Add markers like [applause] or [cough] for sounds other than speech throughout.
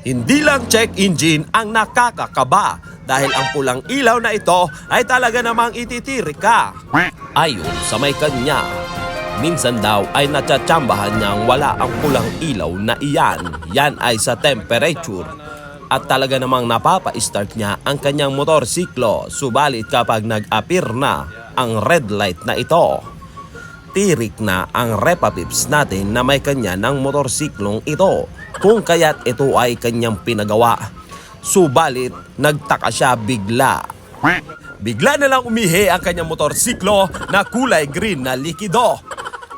Hindi lang check engine ang nakakakaba dahil ang pulang ilaw na ito ay talaga namang ititirik ka. Ayon sa may kanya, minsan daw ay natsatsambahan niyang wala ang pulang ilaw na iyan. Yan ay sa temperature. At talaga namang napapa-start niya ang kanyang motorsiklo. Subalit kapag nag-appear na ang red light na ito, tirik na ang repapips natin na may kanya ng motorsiklong ito kung kaya't ito ay kanyang pinagawa. Subalit, nagtaka siya bigla. Bigla na lang umihi ang kanyang motorsiklo na kulay green na likido.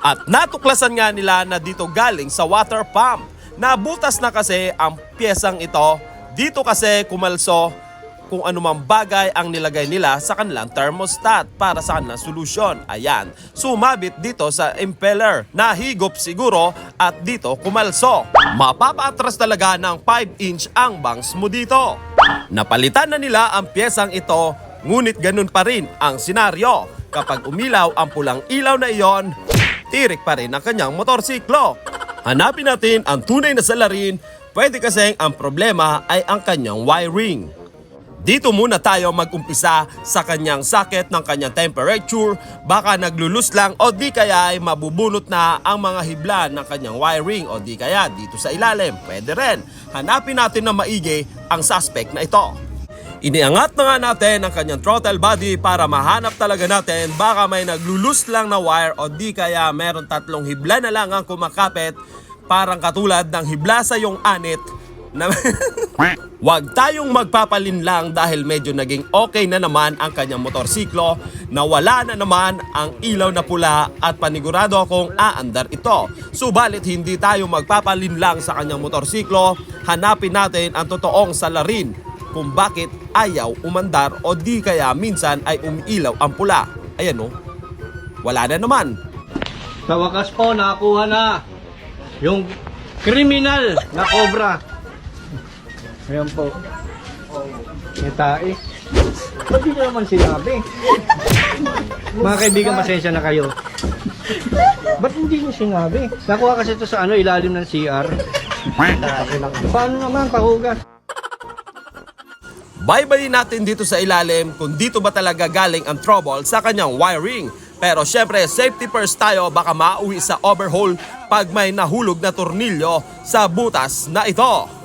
At natuklasan nga nila na dito galing sa water pump. Nabutas na kasi ang piyesang ito. Dito kasi kumalso kung anumang bagay ang nilagay nila sa kanilang thermostat para sa kanilang solusyon. Ayan, sumabit dito sa impeller. Nahigop siguro at dito kumalso. Mapapatras talaga ng 5 inch ang bangs mo dito. Napalitan na nila ang piyesang ito, ngunit ganun pa rin ang senaryo. Kapag umilaw ang pulang ilaw na iyon, tirik pa rin ang kanyang motorsiklo. Hanapin natin ang tunay na salarin, pwede kasing ang problema ay ang kanyang wiring. Dito muna tayo mag-umpisa sa kanyang socket ng kanyang temperature. Baka naglulus lang o di kaya ay mabubunot na ang mga hibla ng kanyang wiring o di kaya dito sa ilalim. Pwede rin. Hanapin natin na maigi ang suspect na ito. Iniangat na nga natin ang kanyang throttle body para mahanap talaga natin baka may naglulus lang na wire o di kaya meron tatlong hibla na lang ang kumakapit parang katulad ng hibla sa yung anit na [laughs] Huwag tayong magpapalin lang dahil medyo naging okay na naman ang kanyang motorsiklo na wala na naman ang ilaw na pula at panigurado akong aandar ito. Subalit hindi tayo magpapalin lang sa kanyang motorsiklo, hanapin natin ang totoong salarin kung bakit ayaw umandar o di kaya minsan ay umiilaw ang pula. Ayan o, wala na naman. Sa wakas po, nakakuha na yung criminal na cobra. Ayan po. May tae. Ba't di naman sinabi? Mga kaibigan, pasensya na kayo. Ba't hindi nyo sinabi? Nakuha kasi ito sa ano, ilalim ng CR. Paano naman, pahugas? Baybayin natin dito sa ilalim kung dito ba talaga galing ang trouble sa kanyang wiring. Pero syempre, safety first tayo baka mauwi sa overhaul pag may nahulog na tornilyo sa butas na ito.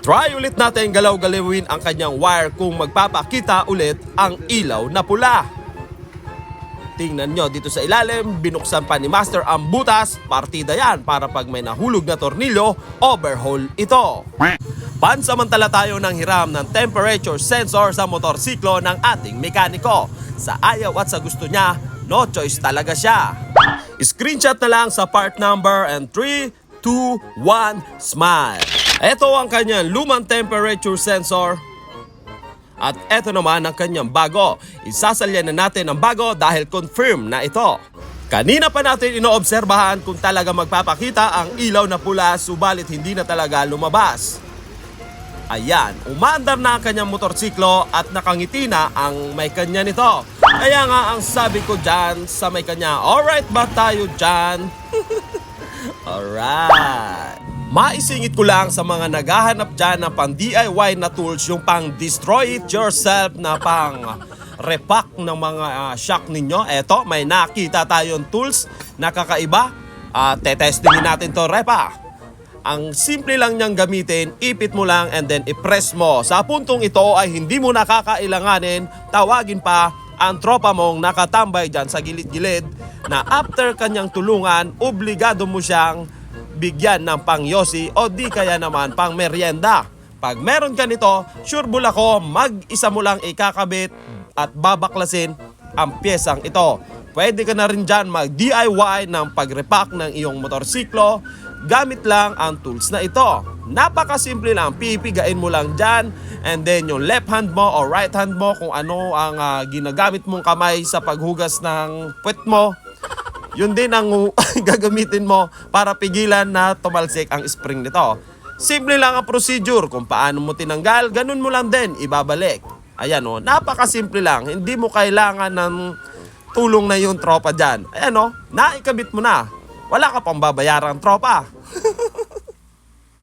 Try ulit natin galaw-galawin ang kanyang wire kung magpapakita ulit ang ilaw na pula. Tingnan nyo dito sa ilalim, binuksan pa ni Master ang butas, partida yan para pag may nahulog na tornilyo, overhaul ito. Pansamantala tayo ng hiram ng temperature sensor sa motorsiklo ng ating mekaniko. Sa ayaw at sa gusto niya, no choice talaga siya. Screenshot na lang sa part number and 3, 2, 1, smile. Ito ang kanyang lumang temperature sensor at eto naman ang kanyang bago. Isasalyan na natin ang bago dahil confirm na ito. Kanina pa natin inoobserbahan kung talaga magpapakita ang ilaw na pula subalit hindi na talaga lumabas. Ayan, umandar na ang kanyang motorsiklo at nakangiti na ang may kanya nito. Kaya nga ang sabi ko dyan sa may kanya, alright ba tayo dyan? [laughs] Alright. Maisingit ko lang sa mga naghahanap dyan ng pang DIY na tools, yung pang destroy it yourself na pang repack ng mga ah, shock ninyo. Eto, may nakita tayong tools na kakaiba. Uh, tetestingin natin to repa. Ang simple lang niyang gamitin, ipit mo lang and then i-press mo. Sa puntong ito ay hindi mo nakakailanganin, tawagin pa ang tropa mong nakatambay dyan sa gilid-gilid na after kanyang tulungan, obligado mo siyang bigyan ng pang yosi o di kaya naman pang merienda. Pag meron ka nito, sure bul ako, mag-isa mo lang ikakabit at babaklasin ang pyesang ito. Pwede ka na rin dyan mag-DIY ng pag-repack ng iyong motorsiklo gamit lang ang tools na ito. Napakasimple lang, pipigain mo lang dyan and then yung left hand mo o right hand mo kung ano ang ah, ginagamit mong kamay sa paghugas ng puwet mo, yun din ang [laughs] gagamitin mo para pigilan na tumalsik ang spring nito. Simple lang ang procedure kung paano mo tinanggal, ganun mo lang din ibabalik. Ayan o, napakasimple lang. Hindi mo kailangan ng tulong na yung tropa dyan. Ayan o, naikabit mo na. Wala ka pang babayarang tropa. [laughs]